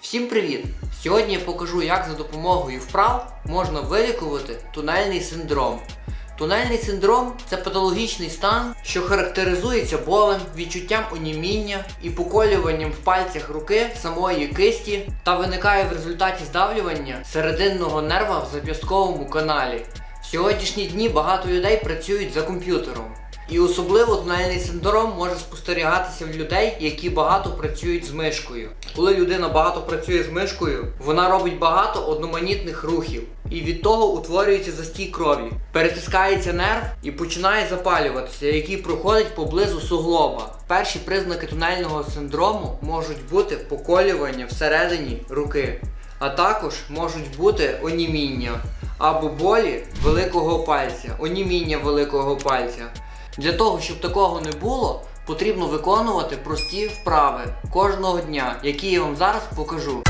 Всім привіт! Сьогодні я покажу, як за допомогою вправ можна вилікувати тунельний синдром. Тунельний синдром це патологічний стан, що характеризується болем, відчуттям оніміння і поколюванням в пальцях руки самої кисті та виникає в результаті здавлювання серединного нерва в зап'ястковому каналі. В сьогоднішні дні багато людей працюють за комп'ютером. І особливо тунельний синдром може спостерігатися в людей, які багато працюють з мишкою. Коли людина багато працює з мишкою, вона робить багато одноманітних рухів, і від того утворюється застій крові. Перетискається нерв і починає запалюватися, який проходить поблизу суглоба. Перші признаки тунельного синдрому можуть бути поколювання всередині руки, а також можуть бути оніміння або болі великого пальця, оніміння великого пальця. Для того, щоб такого не було, потрібно виконувати прості вправи кожного дня, які я вам зараз покажу.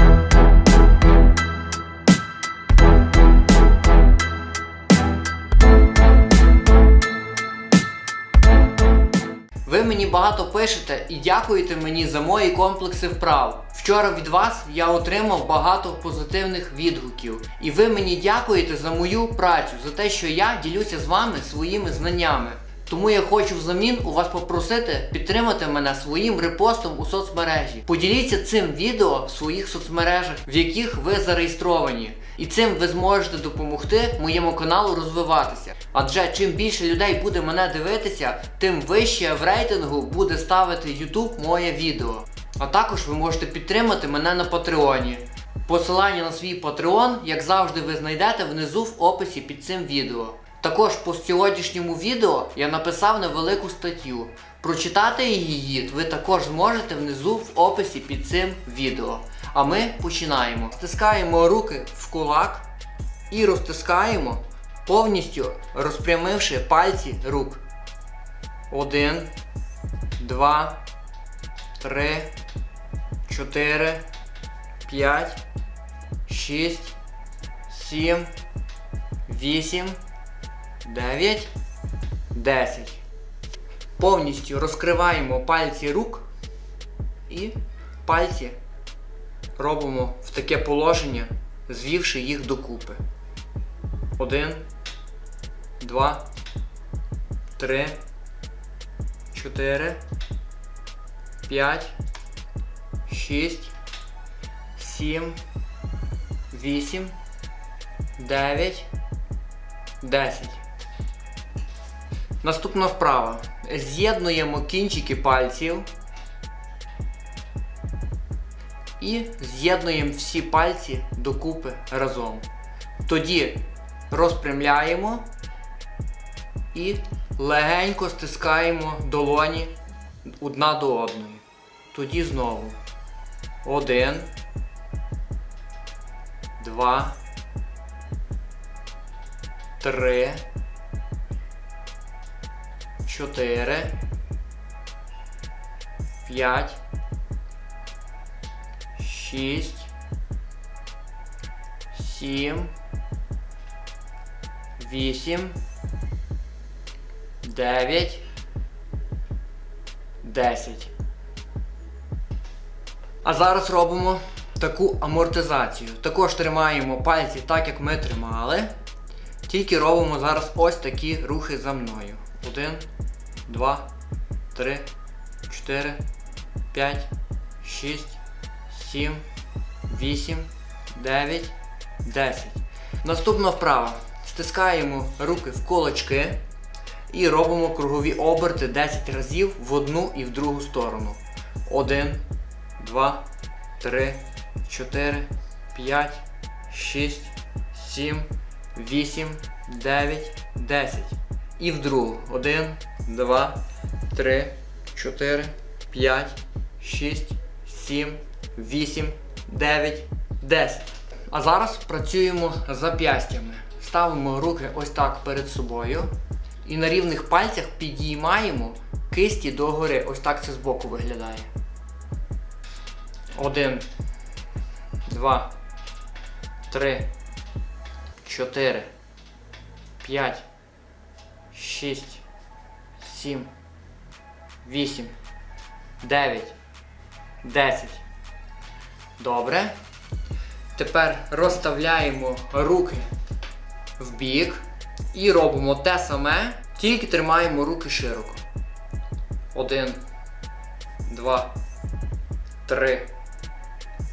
Ви мені багато пишете і дякуєте мені за мої комплекси вправ. Вчора від вас я отримав багато позитивних відгуків. І ви мені дякуєте за мою працю, за те, що я ділюся з вами своїми знаннями. Тому я хочу взамін у вас попросити підтримати мене своїм репостом у соцмережі. Поділіться цим відео в своїх соцмережах, в яких ви зареєстровані. І цим ви зможете допомогти моєму каналу розвиватися. Адже чим більше людей буде мене дивитися, тим вище в рейтингу буде ставити YouTube моє відео. А також ви можете підтримати мене на Патреоні. Посилання на свій Patreon, як завжди, ви знайдете внизу в описі під цим відео. Також по сьогоднішньому відео я написав невелику статтю. Прочитати її ви також зможете внизу в описі під цим відео. А ми починаємо. Стискаємо руки в кулак і розтискаємо, повністю розпрямивши пальці рук. Один, два, три, чотири, п'ять, шість, сім, вісім. 9, 10. Повністю розкриваємо пальці рук і пальці робимо в таке положення, звівши їх докупи. 1, 2, 3, 4, 5, 6, 7, 8, 9, 10. Наступна вправа. З'єднуємо кінчики пальців і з'єднуємо всі пальці докупи разом. Тоді розпрямляємо і легенько стискаємо долоні одна до одної. Тоді знову. Один. Два. Три. 4, 5, 6, 7, 8, 9, 10. А зараз робимо таку амортизацію. Також тримаємо пальці так, як ми тримали. Тільки робимо зараз ось такі рухи за мною. Один, два, три, чотири, п'ять, шість, сім, вісім, дев'ять, десять. Наступна вправа. Стискаємо руки в кулачки і робимо кругові оберти 10 разів в одну і в другу сторону. Один, два, три, чотири, п'ять, шість, сім, вісім, дев'ять, десять. І в другу. Один, два, три, чотири, п'ять, шість, сім, вісім, дев'ять, десять. А зараз працюємо зап'ястями. Ставимо руки ось так перед собою. І на рівних пальцях підіймаємо кисті догори. Ось так це збоку виглядає. Один, два, три, чотири, п'ять. 6, 7, 8, 9, 10. Добре. Тепер розставляємо руки в бік і робимо те саме, тільки тримаємо руки широко. Один, два, три,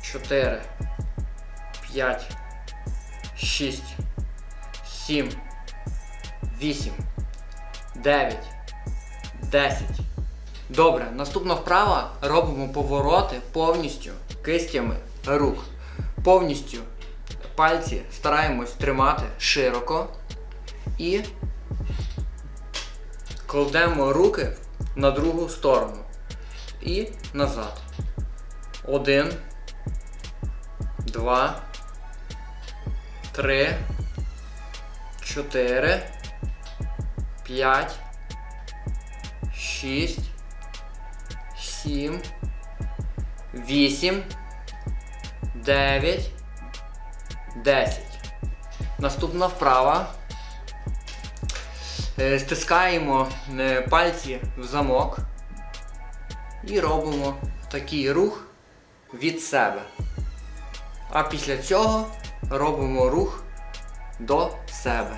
чотири, п'ять, шість, сім, вісім, дев'ять, десять. Добре, наступна вправа робимо повороти повністю кистями рук. Повністю пальці стараємось тримати широко і кладемо руки на другу сторону і назад. Один, два, три, чотири, п'ять, шість, сім, вісім, дев'ять, десять. Наступна вправа. Е, Стискаємо е, пальці в замок і робимо такий рух від себе. А після цього робимо рух до себе.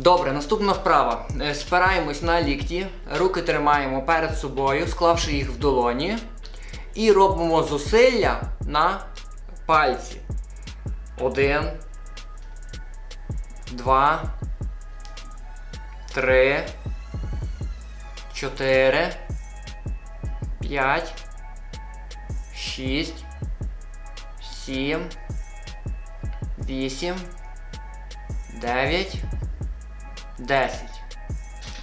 Добре, наступна вправа. Е, Спираємось на лікті, руки тримаємо перед собою, склавши їх в долоні. І робимо зусилля на пальці. Один. Два. Три. Чотири. П'ять. Шість. Сім. Вісім. Дев'ять. 10.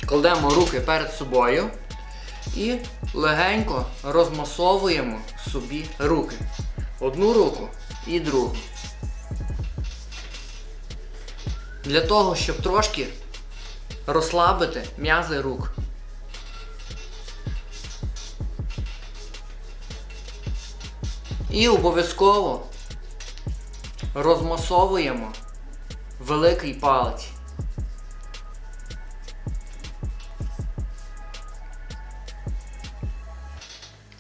Кладемо руки перед собою і легенько розмасовуємо собі руки. Одну руку і другу. Для того, щоб трошки розслабити м'язи рук. І обов'язково розмасовуємо великий палець.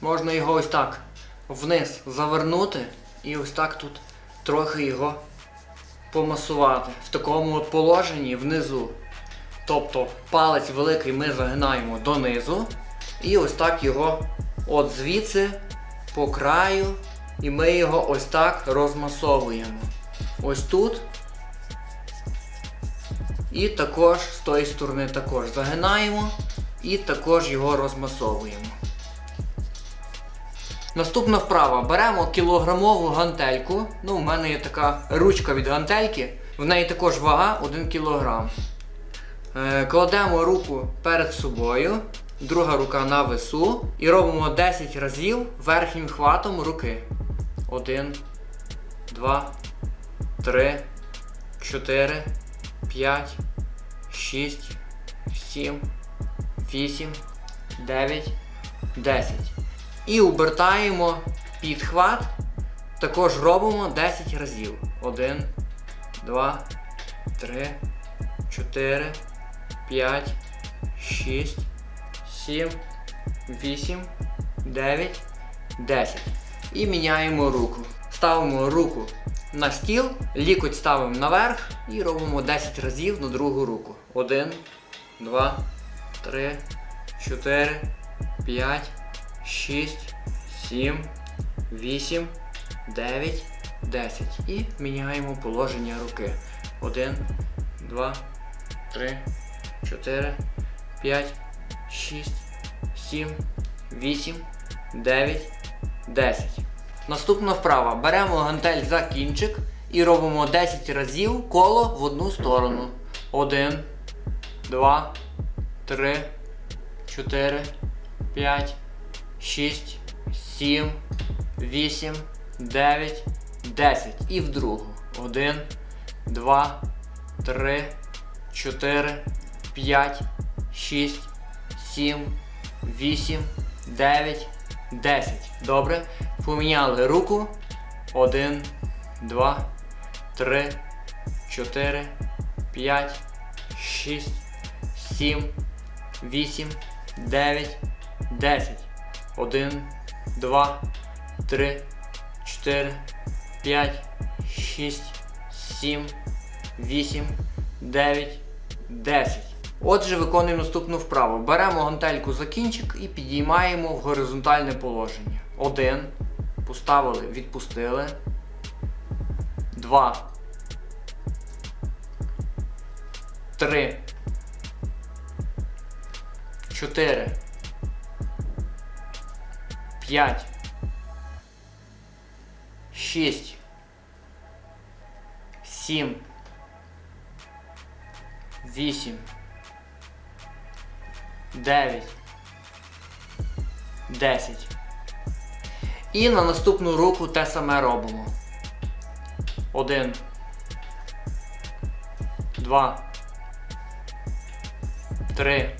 Можна його ось так вниз завернути і ось так тут трохи його помасувати. В такому от положенні внизу. Тобто палець великий ми загинаємо донизу. І ось так його от звідси по краю. І ми його ось так розмасовуємо. Ось тут. І також з тої сторони також загинаємо і також його розмасовуємо. Наступна вправа. Беремо кілограмову гантельку. Ну, у мене є така ручка від гантельки. В неї також вага 1 кг. Е, кладемо руку перед собою, друга рука на весу і робимо 10 разів верхнім хватом руки. 1, 2, 3, 4, 5, 6, 7, 8, 9, 10. І обертаємо підхват. Також робимо 10 разів. 1, 2, 3, 4, 5, 6, 7, 8, 9, 10. І міняємо руку. Ставимо руку на стіл, лікоть ставимо наверх і робимо 10 разів на другу руку. 1, 2, 3, 4, 5. 6, 7, 8, 9, 10. І міняємо положення руки. 1, 2, 3, 4, 5, 6, 7, 8, 9, 10. Наступна вправа. Беремо гантель за кінчик і робимо 10 разів коло в одну сторону. 1, 2, 3, 4, 5. 6, 7, 8, 9, 10. І в другу. 1, 2, 3, 4, 5, 6, 7, 8, 9, 10. Добре. Поміняли руку. 1, 2, 3, 4, 5, 6, 7, 8, 9, 10. 1, 2, 3, 4, 5, 6, 7, 8, 9, 10. Отже, виконуємо наступну вправу. Беремо гантельку за кінчик і підіймаємо в горизонтальне положення. Один. Поставили, відпустили. Два. Три. Чотири. П'ять. Шість. Сім. Вісім. Дев'ять. Десять. І на наступну руку те саме робимо. Один. Два. Три.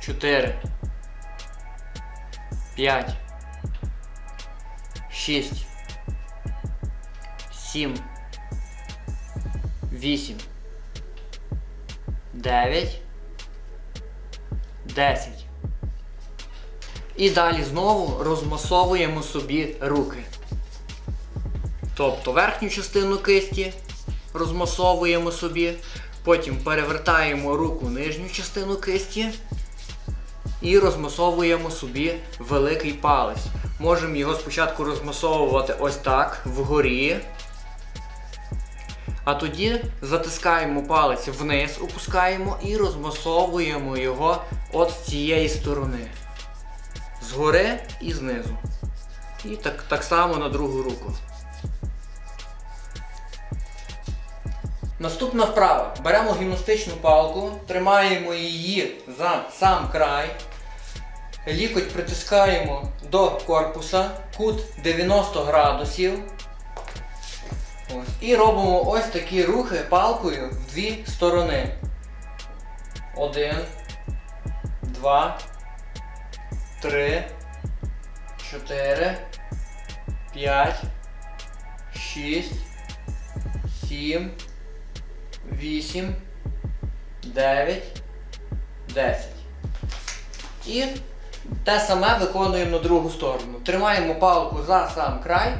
Чотири. П'ять. Шість. Сім. Вісім. Дев'ять. Десять. І далі знову розмасовуємо собі руки. Тобто верхню частину кисті розмасовуємо собі, потім перевертаємо руку нижню частину кисті і розмасовуємо собі великий палець. Можемо його спочатку розмасовувати ось так вгорі. А тоді затискаємо палець вниз, опускаємо і розмасовуємо його от з цієї сторони. Згори і знизу. І так, так само на другу руку. Наступна вправа. Беремо гімнастичну палку, тримаємо її за сам край. Лікоть притискаємо до корпуса, кут 90 градусів. Ось. І робимо ось такі рухи палкою в дві сторони. Один, два, три, чотири, п'ять, шість, сім, вісім, дев'ять, десять. І те саме виконуємо на другу сторону. Тримаємо палку за сам край.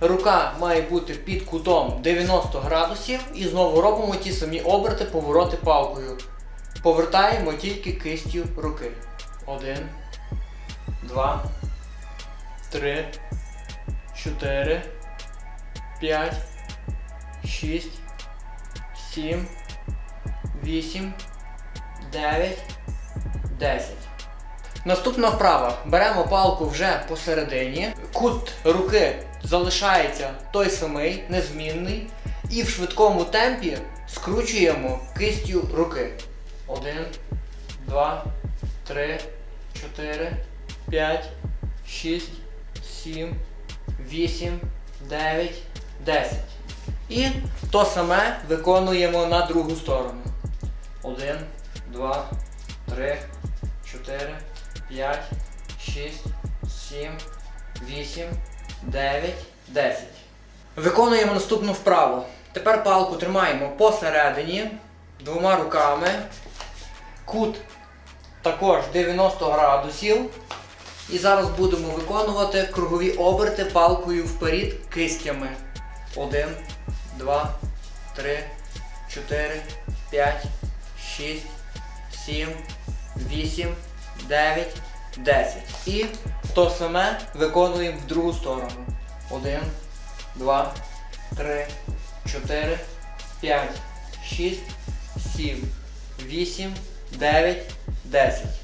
Рука має бути під кутом 90 градусів і знову робимо ті самі оберти, повороти палкою. Повертаємо тільки кистю руки. Один, два, три, чотири, п'ять, шість, сім, вісім, дев'ять, десять. Наступна вправа. Беремо палку вже посередині. Кут руки залишається той самий, незмінний. І в швидкому темпі скручуємо кистю руки. Один, два, три, чотири, п'ять, шість, сім, вісім, дев'ять, десять. І то саме виконуємо на другу сторону. Один, два, три, чотири, п'ять, шість, сім, вісім, дев'ять, десять. Виконуємо наступну вправу. Тепер палку тримаємо посередині двома руками. Кут також 90 градусів. І зараз будемо виконувати кругові оберти палкою вперед кистями. Один, два, три, чотири, п'ять, шість, сім, вісім, дев'ять, десять. І то саме виконуємо в другу сторону. Один, два, три, чотири, п'ять, шість, сім, вісім, дев'ять, десять.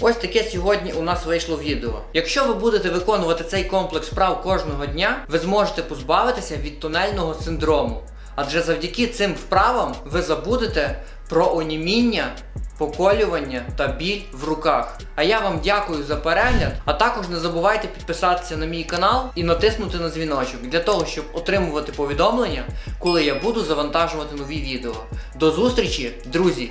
Ось таке сьогодні у нас вийшло відео. Якщо ви будете виконувати цей комплекс вправ кожного дня, ви зможете позбавитися від тунельного синдрому. Адже завдяки цим вправам ви забудете про оніміння поколювання та біль в руках. А я вам дякую за перегляд. А також не забувайте підписатися на мій канал і натиснути на дзвіночок для того, щоб отримувати повідомлення, коли я буду завантажувати нові відео. До зустрічі, друзі!